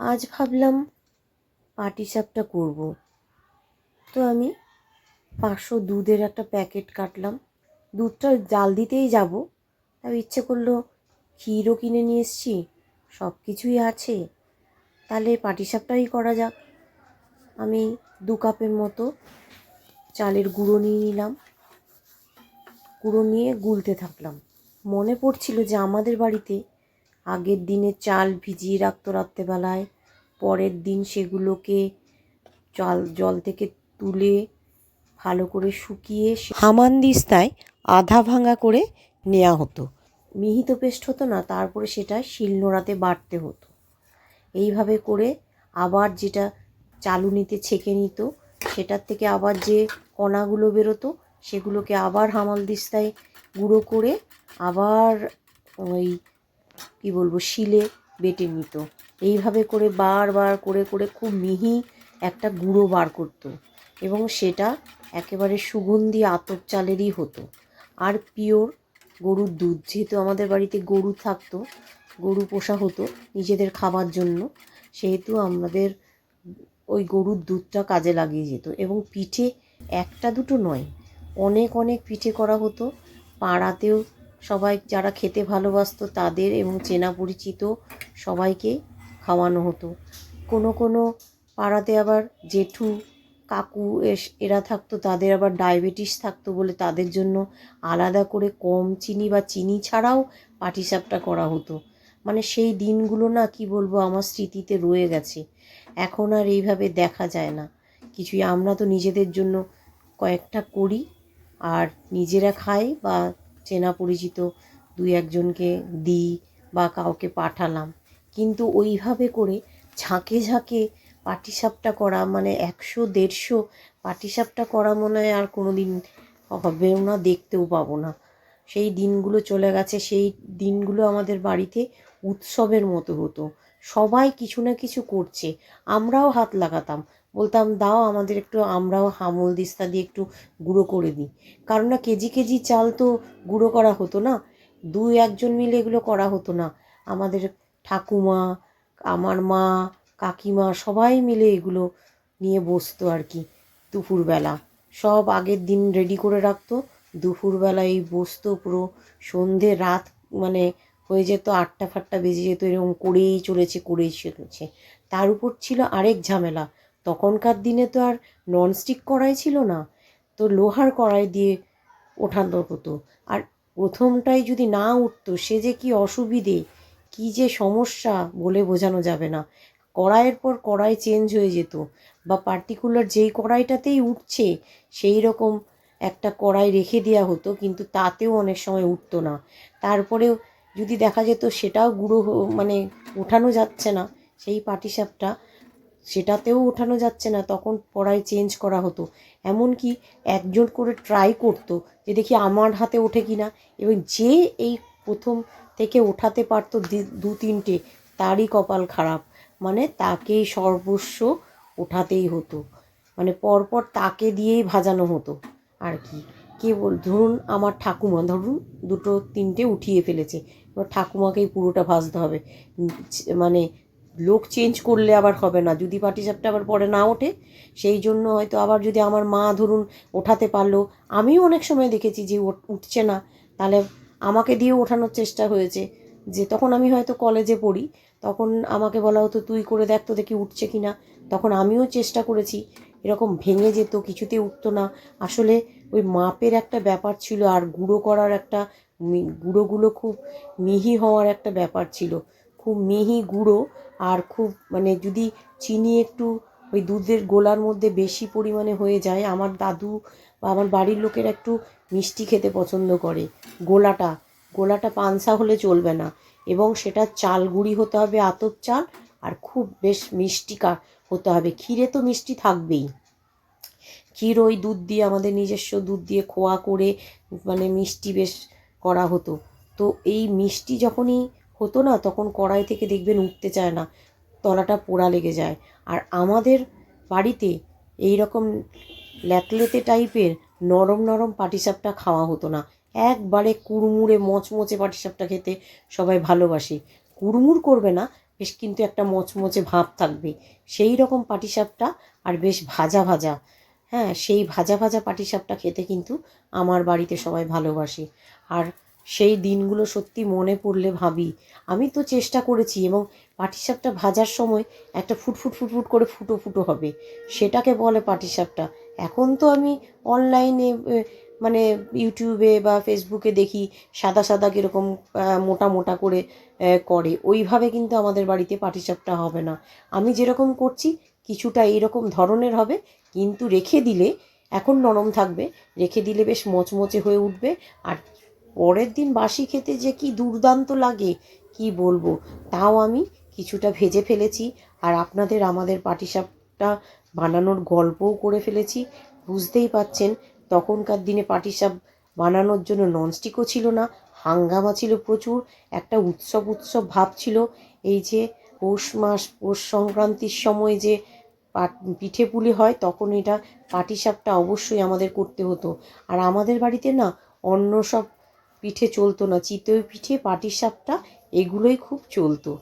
আজ ভাবলাম পাটিসাপটা করব। তো আমি পাঁচশো দুধের একটা প্যাকেট কাটলাম। দুধটা জাল দিতেই যাব। তাও ইচ্ছে করল ক্ষীরও কিনে নিয়ে এসছি সব কিছুই আছে। তাহলে পাটিসাপটাই করা যাক। আমি দু কাপের মতো চালের গুঁড়ো নিয়ে নিলাম। গুঁড়ো নিয়ে গুলতে থাকলাম। মনে পড়ছিল যে আমাদের বাড়িতে আগের দিনে চাল ভিজিয়ে রাখতো রাত্রেবেলায়, পরের দিন সেগুলোকে চাল, জল থেকে তুলে ভালো করে শুকিয়ে হামানদিস্তায় আধা ভাঙা করে নেওয়া হতো। মিহিত পেস্ট হতো না, তারপরে সেটা শিলনোড়াতে বাটতে হতো। এইভাবে করে আবার যেটা চালুনিতে ছেঁকে নিত, সেটার থেকে আবার যে কণাগুলো বেরোতো, সেগুলোকে আবার হামালদিস্তায় গুঁড়ো করে আবার ওই কী বলব, শিলে বেটে নিত। এইভাবে করে বারবার করে করে খুব মিহি একটা গুঁড়ো বার করতো এবং সেটা একেবারে সুগন্ধি আতপ চালেরই হতো। আর পিওর গরুর দুধ, যেহেতু আমাদের বাড়িতে গরু থাকতো, গরু পোষা হতো নিজেদের খাবার জন্য, সেহেতু আমাদের ওই গরুর দুধটা কাজে লাগিয়ে যেত এবং পিঠে একটা দুটো নয়, অনেক অনেক পিঠে করা হতো। পাড়াতেও সবাই যারা খেতে ভালোবাসতো তাদের এবং চেনা পরিচিত সবাইকে খাওয়ানো হতো। কোনো কোনো পাড়াতে আবার জেঠু, কাকু এস, এরা থাকতো, তাদের আবার ডায়াবেটিস থাকতো বলে তাদের জন্য আলাদা করে কম চিনি বা চিনি ছাড়াও পাটিসাপটা করা হতো। মানে সেই দিনগুলো না, কি বলব, আমার স্মৃতিতে রয়ে গেছে। এখন আর এইভাবে দেখা যায় না। কিছুই আমরা তো নিজেদের জন্য কয়েকটা করি, আর নিজেরা খাই বা চেনা পরিচিত দুই একজনকে দিই বা কাউকে পাঠালাম। কিন্তু ওইভাবে করে ঝাঁকে ঝাঁকে পাটিসাপটা করা মানে একশো, দেড়শো পাটিসাপটা করা মনে হয় আর কোনো দিন হবেও না, দেখতেও পাবো না। সেই দিনগুলো চলে গেছে, সেই দিনগুলো আমাদের বাড়িতে উৎসবের মতো হতো। সবাই কিছু না কিছু করছে। আমরাও হাত লাগাতাম। বলতাম, দাও আমাদের একটু আমরাও হামল দিস্তা দিয়ে একটু গুঁড়ো করে দিই। কারণ না, কেজি কেজি চাল তো গুঁড়ো করা হতো না। দুই একজন মিলে এগুলো করা হতো না। আমাদের ঠাকুমা, আমার মা, কাকিমা সবাই মিলে এগুলো নিয়ে বসতো আর কি দুপুরবেলা। সব আগের দিন রেডি করে রাখতো। দুপুরবেলা এই বসতো পুরো। সন্ধে রাত মানে হয়ে যেত আটটা ফাটটা বেজে যেত, এরকম করেই চলেছে করেই চলেছে। তার উপর ছিল আরেক ঝামেলা। তখনকার দিনে তো আর ননস্টিক কড়াই ছিল না। তো লোহার কড়াই দিয়ে ওঠানো হতো। আর প্রথমটাই যদি না উঠতো, সে যে কি অসুবিধে, কি যে সমস্যা বলে বোঝানো যাবে না। কড়াইয়ের পর কড়াই চেঞ্জ হয়ে যেত বা পার্টিকুলার যেই কড়াইটাতেই উঠছে, সেই রকম একটা কড়াই রেখে দেওয়া হতো, কিন্তু তাতেও অনেক সময় উঠতো না। তারপরেও যদি দেখা যেত সেটাও গুঁড়ো মানে ওঠানো যাচ্ছে না, সেই পাটিসাপটা সেটাতেও ওঠানো যাচ্ছে না, তখন কড়াই চেঞ্জ করা হতো। এমনকি একজন করে ট্রাই করতো যে দেখি আমার হাতে ওঠে কি না, এবং যে এই প্রথম থেকে ওঠাতে পারতো দু তিনটে, তারই কপাল খারাপ। মানে তাকেই সর্বস্ব ওঠাতেই হতো। মানে পরপর তাকে দিয়েই ভাজানো হতো। আর কি? কে বল, ধরুন আমার ঠাকুমা, ধরুন দুটো তিনটে উঠিয়ে ফেলেছে। এবার ঠাকুমাকেই পুরোটা ভাজতে হবে। মানে লোক চেঞ্জ করলে আবার হবে না। যদি পাটিসাপটা আবার পরে না ওঠে, সেই জন্য হয়তো আবার যদি আমার মা ধরুন ওঠাতে পারল, আমিও অনেক সময় দেখেছি যে উঠছে না। তাহলে আমাকে দিয়ে ওঠানোর চেষ্টা হয়েছে যে তখন আমি হয়তো কলেজে পড়ি, তখন আমাকে বলা হতো, তুই করে দেখ তো দেখি উঠছে কি না তখন আমিও চেষ্টা করেছি, এরকম ভেঙে যেত কিছুতে উঠতো না। আসলে ওই মাপের একটা ব্যাপার ছিল আর গুঁড়ো করার একটা গুঁড়োগুলো খুব মিহি হওয়ার একটা ব্যাপার ছিল। খুব মিহি গুঁড়ো আর খুব মানে যদি চিনি একটু ওই দুধের গোলার মধ্যে বেশি পরিমাণে হয়ে যায়, আমার দাদু বা আমার বাড়ির লোকেরা একটু মিষ্টি খেতে পছন্দ করে। গোলাটা গোলাটা পানসা হলে চলবে না এবং সেটা চাল গুঁড়ি হতে হবে, আতপ চাল, আর খুব বেশ মিষ্টি হতে হবে। ক্ষীরে তো মিষ্টি থাকবেই। ক্ষীর ওই দুধ দিয়ে, আমাদের নিজস্ব দুধ দিয়ে খোয়া করে মানে মিষ্টি বেশ করা হতো। তো এই মিষ্টি যখনই হতো না, তখন কড়াই থেকে দেখবেন উঠতে চায় না, তলাটা পোড়া লেগে যায়। আর আমাদের বাড়িতে এই রকম ল্যাতলেতে টাইপের নরম নরম পাটিসাপটা খাওয়া হতো না। একবারে কুড়মুড়ে, মচমচে পাটিসাপটা খেতে সবাই ভালোবাসে। কুড়মুড় করবে না, বেশ কিন্তু একটা মচমচে ভাব থাকবে। সেই রকম পাটিসাপটা আর বেশ ভাজা ভাজা হ্যাঁ সেই ভাজা ভাজা পাটিসাপটা খেতে কিন্তু আমার বাড়িতে সবাই ভালোবাসে। আর সেই দিনগুলো সত্যি মনে পড়লে ভাবি, আমি তো চেষ্টা করেছি এবং পাটিসাপটা ভাজার সময় একটা ফুটফুট ফুটফুট করে ফুটো ফুটো হবে, সেটাকে বলে পাটিসাপটা। এখন তো আমি অনলাইনে মানে ইউটিউবে বা ফেসবুকে দেখি সাদা সাদা কীরকম মোটা মোটা করে করে, ওইভাবে কিন্তু আমাদের বাড়িতে পাটিসাপটা হবে না। আমি যেরকম করছি কিছুটা এইরকম ধরনের হবে, কিন্তু রেখে দিলে, এখন নরম থাকবে, রেখে দিলে বেশ মচমচে হয়ে উঠবে, আর পরের দিন বাসি খেতে যে কি দুর্দান্ত লাগে, কি বলব? তাও আমি কিছুটা ভেজে ফেলেছি আর আপনাদের আমাদের পাটিসাপটা বানানোর গল্পও করে ফেলেছি। বুঝতেই পাচ্ছেন, তখনকার দিনে পাটিসাপ বানানোর জন্য ননস্টিকও ছিল না, হাঙ্গামা ছিল প্রচুর, একটা উৎসব উৎসব ভাব ছিল। এই যে পৌষ মাস, পৌষ সংক্রান্তির সময় যে পিঠে পুলি হয়, তখন এটা পাটিসাপটা অবশ্যই আমাদের করতে হতো। আর আমাদের বাড়িতে না অন্য সব পিঠে চলতো না চিতই পিঠে পাটিসাপটা এগুলোই খুব চলতো।